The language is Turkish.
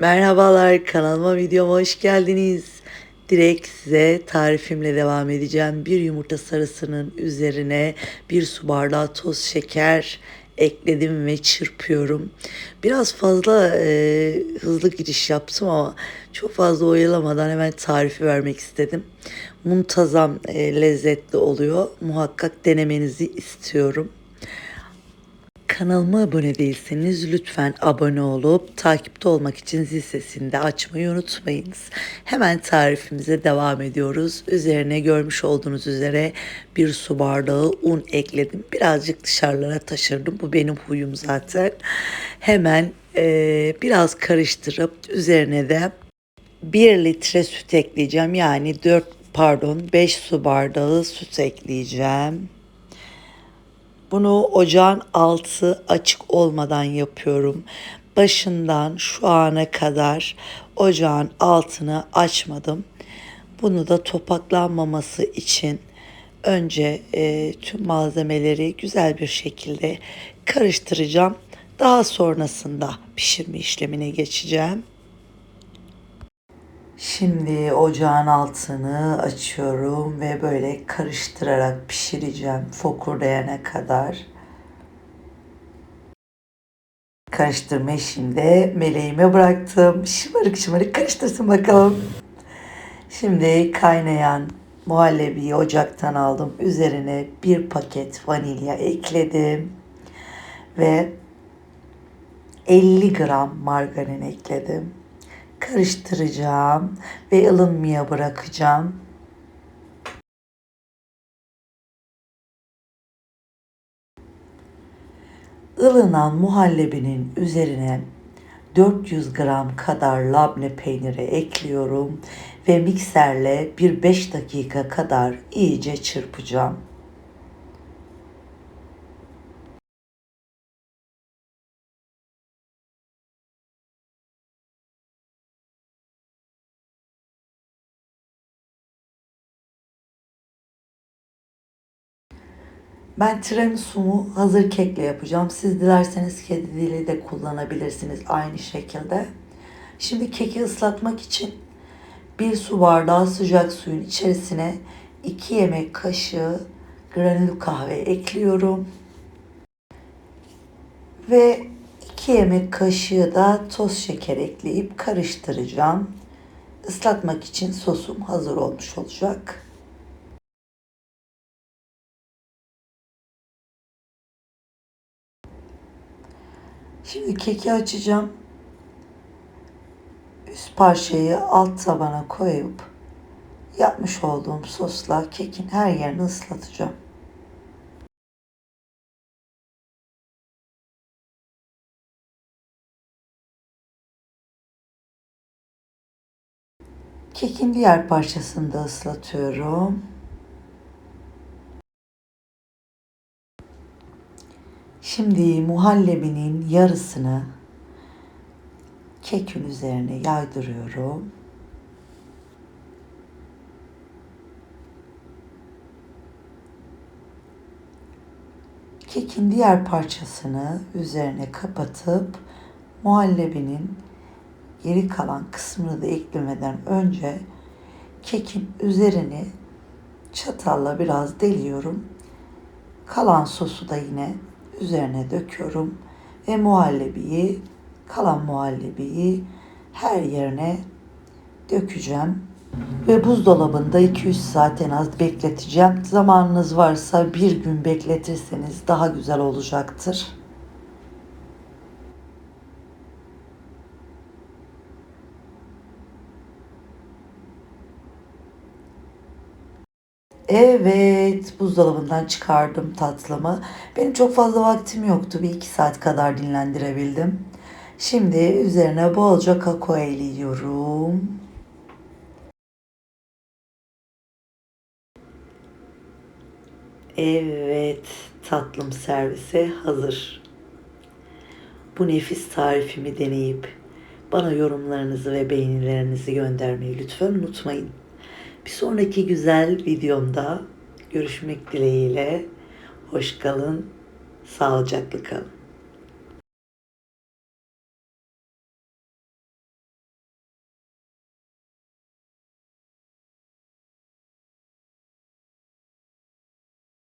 Merhabalar kanalıma videoma hoş geldiniz. Direkt size tarifimle devam edeceğim. Bir yumurta sarısının üzerine bir su bardağı toz şeker ekledim ve çırpıyorum. Biraz fazla e, hızlı giriş yaptım ama çok fazla oyalamadan hemen tarifi vermek istedim. Muntazam e, lezzetli oluyor. Muhakkak denemenizi istiyorum. Kanalıma abone değilseniz lütfen abone olup takipte olmak için zil sesini de açmayı unutmayınız. Hemen tarifimize devam ediyoruz. Üzerine görmüş olduğunuz üzere bir su bardağı un ekledim. Birazcık dışarılara taşırdım. Bu benim huyum zaten. Hemen e, biraz karıştırıp üzerine de 1 litre süt ekleyeceğim. Yani 4 pardon 5 su bardağı süt ekleyeceğim. Bunu ocağın altı açık olmadan yapıyorum. Başından şu ana kadar ocağın altını açmadım. Bunu da topaklanmaması için önce e, tüm malzemeleri güzel bir şekilde karıştıracağım. Daha sonrasında pişirme işlemine geçeceğim. Şimdi ocağın altını açıyorum ve böyle karıştırarak pişireceğim fokurdayana kadar. Karıştırma işimde meleğime bıraktım. Şımarık şımarık karıştırsın bakalım. Şimdi kaynayan muhallebiyi ocaktan aldım. Üzerine bir paket vanilya ekledim. Ve 50 gram margarin ekledim karıştıracağım ve ılınmaya bırakacağım. Ilınan muhallebinin üzerine 400 gram kadar labne peyniri ekliyorum ve mikserle bir 5 dakika kadar iyice çırpacağım. Ben tiramisu'mu hazır kekle yapacağım. Siz dilerseniz kedi dili de kullanabilirsiniz aynı şekilde. Şimdi keki ıslatmak için bir su bardağı sıcak suyun içerisine 2 yemek kaşığı granül kahve ekliyorum. Ve 2 yemek kaşığı da toz şeker ekleyip karıştıracağım. Islatmak için sosum hazır olmuş olacak. Şimdi keki açacağım. Üst parçayı alt tabana koyup yapmış olduğum sosla kekin her yerini ıslatacağım. Kekin diğer parçasını da ıslatıyorum. Şimdi muhallebinin yarısını kekin üzerine yaydırıyorum. Kekin diğer parçasını üzerine kapatıp muhallebinin geri kalan kısmını da eklemeden önce kekin üzerini çatalla biraz deliyorum. Kalan sosu da yine üzerine döküyorum ve muhallebiyi kalan muhallebiyi her yerine dökeceğim. Ve buzdolabında 2-3 saat en az bekleteceğim. Zamanınız varsa bir gün bekletirseniz daha güzel olacaktır. Evet, buzdolabından çıkardım tatlımı. Benim çok fazla vaktim yoktu. Bir iki saat kadar dinlendirebildim. Şimdi üzerine bolca kakao eliyorum. Evet, tatlım servise hazır. Bu nefis tarifimi deneyip bana yorumlarınızı ve beğenilerinizi göndermeyi lütfen unutmayın. Bir sonraki güzel videomda görüşmek dileğiyle. Hoş kalın, sağlıcakla kalın.